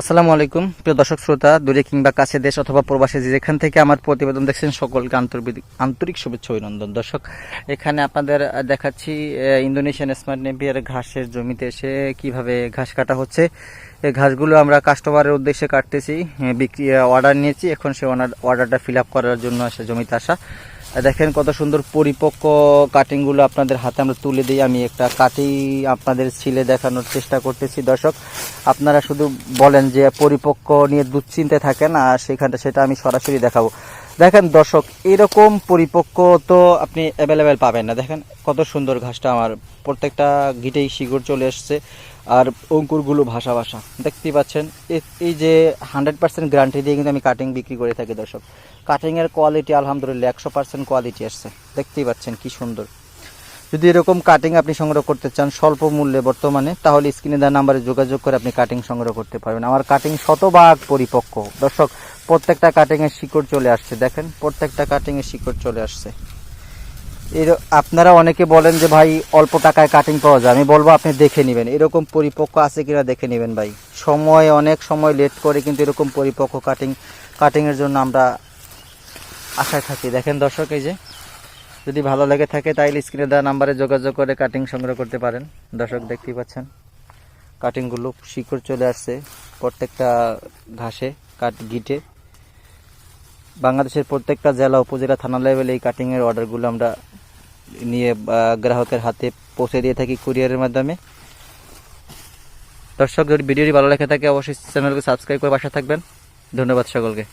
আসসালামু আলাইকুম। প্রিয় দর্শক শ্রোতা, দূরে কিংবা কাছে দেশ অথবা প্রবাসী যেখান থেকে আমার প্রতিবেদন দেখছেন, সকলকে আন্তর্বিক আন্তরিক শুভেচ্ছা অভিনন্দন। দর্শক, এখানে আপনাদের দেখাচ্ছি ইন্দোনেশিয়ান স্মার্ট নেভিয়ার ঘাসের জমিতে এসে কীভাবে ঘাস কাটা হচ্ছে। এই ঘাসগুলো আমরা কাস্টমারের উদ্দেশ্যে কাটতেছি বিক্রি অর্ডার নিয়েছি। এখন সে অর্ডারটা ফিল আপ করার জন্য আসে জমিতে আসা। দেখেন কত সুন্দর পরিপক্ক কাটিংগুলো আপনাদের হাতে আমরা তুলে দিই। আমি একটা কাটি আপনাদের ছিলে দেখানোর চেষ্টা করতেছি। দর্শক, আপনারা শুধু বলেন যে পরিপক্ক নিয়ে দুশ্চিন্তায় থাকেন, আর সেখানটা সেটা আমি সরাসরি দেখাবো। দেখেন দর্শক, এরকম পরিপক্ক তো আপনি অ্যাভেলেবেল পাবেন না। দেখেন কত সুন্দর ঘাসটা আমার প্রত্যেকটা গিটেই শিকড় চলে এসছে আর অঙ্কুরগুলো ভাসা ভাসা। দেখতেই পাচ্ছেন এই যে হান্ড্রেড পার্সেন্ট গ্যারান্টি দিয়ে কিন্তু আমি কাটিং বিক্রি করে থাকি দর্শক। কাটিংয়ের কোয়ালিটি আলহামদুলিল্লাহ একশো পার্সেন্ট কোয়ালিটি আসছে দেখতেই পাচ্ছেন কি সুন্দর। যদি এরকম কাটিং আপনি সংগ্রহ করতে চান স্বল্প মূল্যে বর্তমানে, তাহলে স্ক্রিনে দেওয়া নাম্বারে যোগাযোগ করে আপনি কাটিং সংগ্রহ করতে পারবেন। আমার কাটিং শতভাগ পরিপক্ক। দর্শক, প্রত্যেকটা কাটিং এর শিকড় চলে আসছে। দেখেন, প্রত্যেকটা কাটিং এর শিকড় চলে আসছে। এর, আপনারা অনেকে বলেন যে, ভাই, অল্প টাকায় কাটিং পাওয়া যায়। আমি বলব, আপনি দেখে নেবেন। এরকম পরিপক্ক আছে কিনা দেখে নেবেন, ভাই। সময়, অনেক সময় লেট করে কিন্তু এরকম পরিপক্ক কাটিং কাটিং এর জন্য আমরা আশায় থাকি। দেখেন দর্শক, এই যে যদি ভালো লেগে থাকে তাইলে স্ক্রিনে দেওয়া নাম্বারে যোগাযোগ করে কাটিং সংগ্রহ করতে পারেন। দর্শক দেখতেই পাচ্ছেন কাটিংগুলো শিকড় চলে আসছে প্রত্যেকটা ঘাসে কাট গিটে বাংলাদেশের প্রত্যেকটা জেলা, উপজেলা, থানা লেভেলে এই কাটিংয়ের অর্ডারগুলো আমরা নিয়ে গ্রাহকের হাতে পৌঁছে দিয়ে থাকি কুরিয়ারের মাধ্যমে। দর্শক যদি ভিডিওটি ভালো লেগে থাকে অবশ্যই চ্যানেলকে সাবস্ক্রাইব করে বাসা থাকবেন। ধন্যবাদ সকলকে।